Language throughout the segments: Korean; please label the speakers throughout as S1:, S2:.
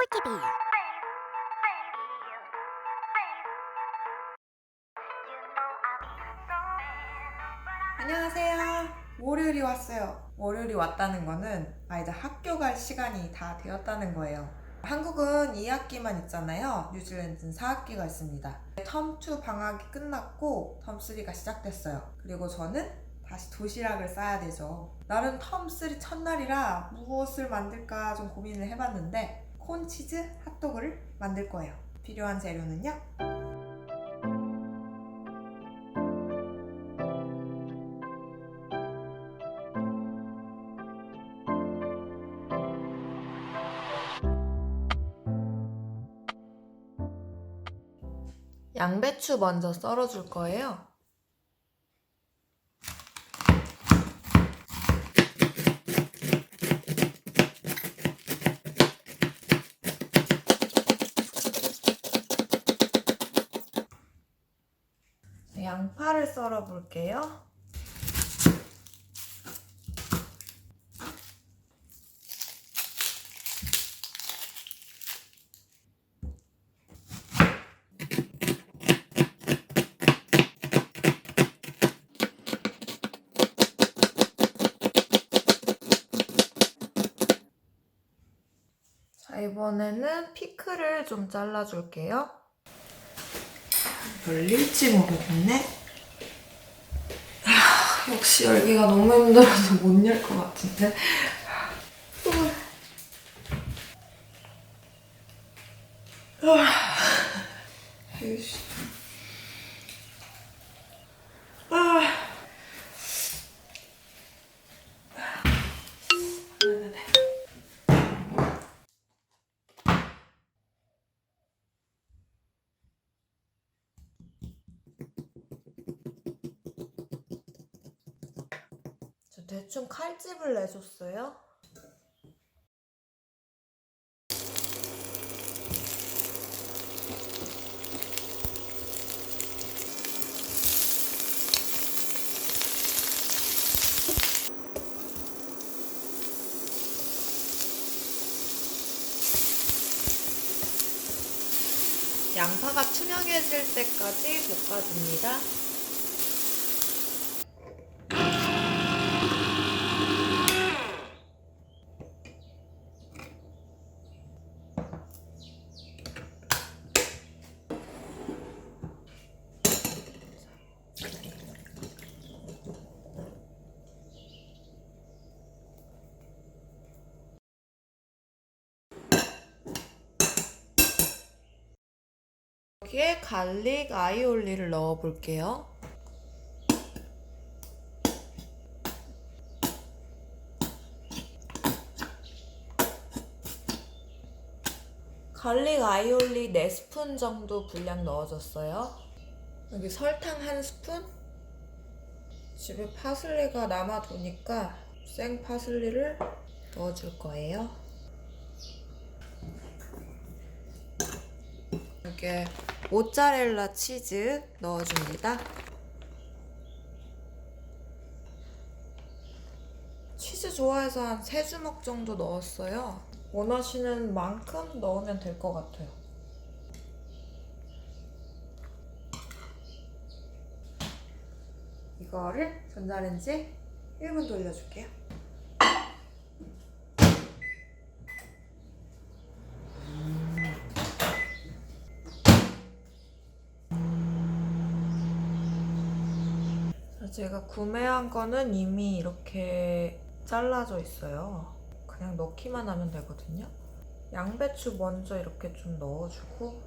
S1: 꿀팁이에요.
S2: 안녕하세요. 월요일이 왔어요. 월요일이 왔다는 거는 아이들 학교 갈 시간이 다 되었다는 거예요. 한국은 2학기만 있잖아요. 뉴질랜드는 4학기가 있습니다. 텀2 방학이 끝났고 텀3가 시작됐어요. 그리고 저는 다시 도시락을 싸야 되죠. 나는 텀3 첫날이라 무엇을 만들까 좀 고민을 해봤는데 콘치즈 핫도그를 만들 거예요. 필요한 재료는요. 양배추 먼저 썰어줄 거예요. 양파를 썰어 볼게요. 자, 이번에는 피클을 좀 잘라줄게요. 열릴지 모르겠네. 아, 역시 열기가 너무 힘들어서 못 열 것 같은데. 아, 에이씨. 아. 대충 칼집을 내줬어요. 양파가 투명해질 때까지 볶아줍니다. 여기에 갈릭 아이올리를 넣어 볼게요. 갈릭 아이올리 4스푼 정도 분량 넣어줬어요. 여기 설탕 한 스푼? 집에 파슬리가 남아도니까 생 파슬리를 넣어줄 거예요. 여기에 모짜렐라 치즈 넣어줍니다. 치즈 좋아해서 한 3주먹 정도 넣었어요. 원하시는 만큼 넣으면 될 것 같아요. 이거를 전자레인지 1분 돌려줄게요. 제가 구매한 거는 이미 이렇게 잘라져 있어요. 그냥 넣기만 하면 되거든요. 양배추 먼저 이렇게 좀 넣어주고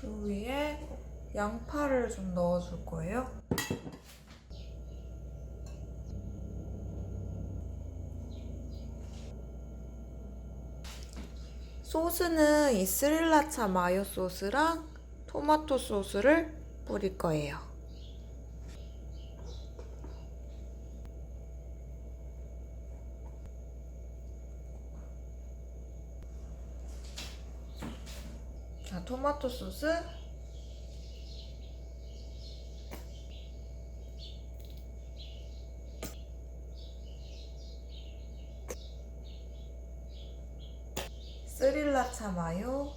S2: 그 위에 양파를 좀 넣어줄 거예요. 소스는 이 스릴라차 마요 소스랑 토마토 소스를 뿌릴 거예요. 자, 토마토 소스 스릴라차 마요.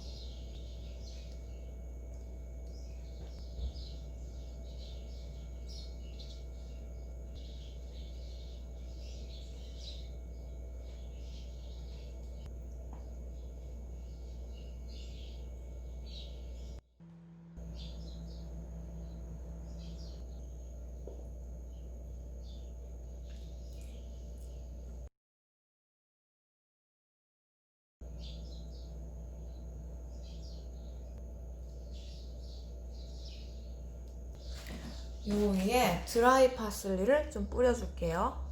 S2: 요 위에 드라이 파슬리를 좀 뿌려줄게요.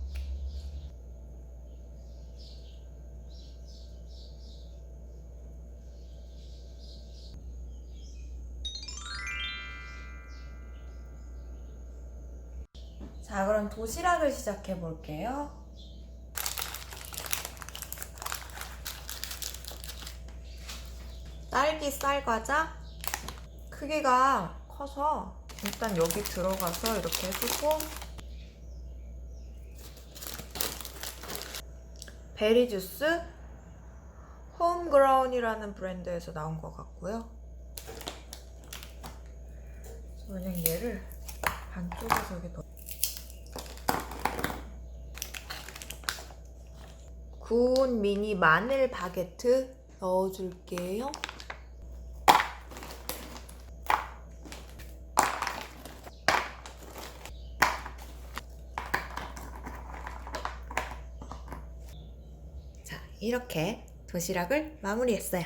S2: 자, 그럼 도시락을 시작해 볼게요. 딸기 쌀 과자 크기가 커서 일단 여기 들어가서 이렇게 해주고 베리 주스 홈그라운이라는 브랜드에서 나온 것 같고요. 그냥 얘를 반쪽에서 이렇게 넣어. 구운 미니 마늘 바게트 넣어줄게요. 이렇게 도시락을 마무리했어요.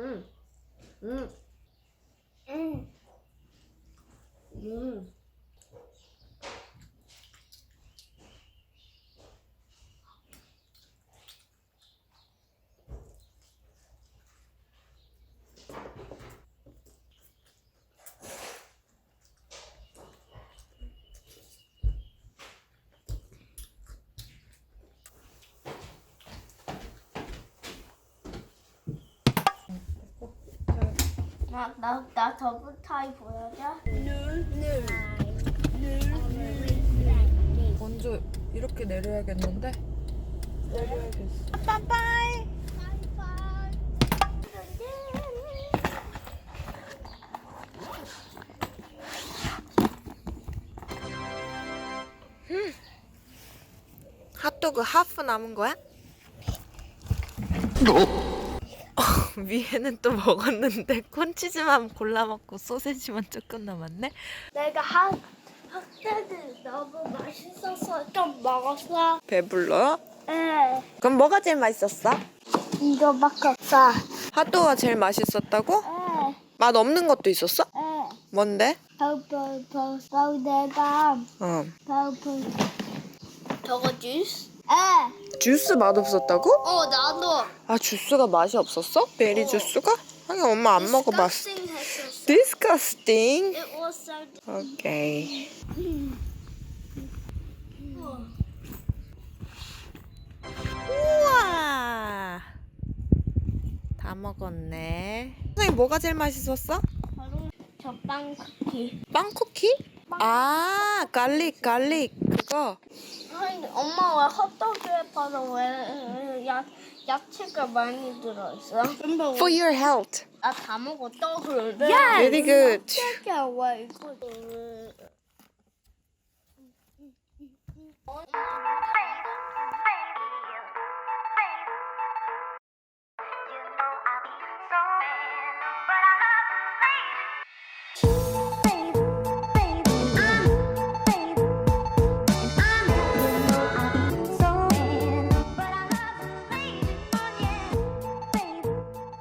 S1: 음, 음, 음, 음. 나, 나, 나 더블 타이 보여줘?
S2: 먼저 이렇게 내려야겠는데? 내려야겠어.
S1: 빠빠이.
S2: 핫도그 하프 남은 거야? 어, 위에는 또 먹었는데 콘치즈만 골라 먹고 소세지만 조금 남았네.
S1: 내가 한 학생들 너무 맛있어서 좀 먹었어.
S2: 배불러?
S1: 에,
S2: 그럼 뭐가 제일 맛있었어?
S1: 이거밖에 없어.
S2: 핫도그가 제일 맛있었다고?
S1: 에,
S2: 맛 없는 것도 있었어?
S1: 에.
S2: 뭔데?
S1: 퍼플 내가
S2: 어.
S1: 퍼플 저거 주스? 에.
S2: 주스 맛 없었다고?
S1: 어 나도.
S2: 아 주스가 맛이 없었어? 베리 주스가? 하긴 엄마 안 먹어봤어.
S1: Disgusting 했었어.
S2: Disgusting.
S1: It was so.
S2: 오케이. 우와. 다 먹었네. 선생님 뭐가 제일 맛있었어?
S1: 바로 저빵 쿠키.
S2: 빵 쿠키? 아, 갈릭, 갈릭. 그거.
S1: 아니, 엄마 왜 헛떡에 봐서 왜 야, 야채가 많이 들어있어?
S2: For your health.
S1: 나다 먹어 떡을. 네.
S2: Very good.
S1: 야왜 이거?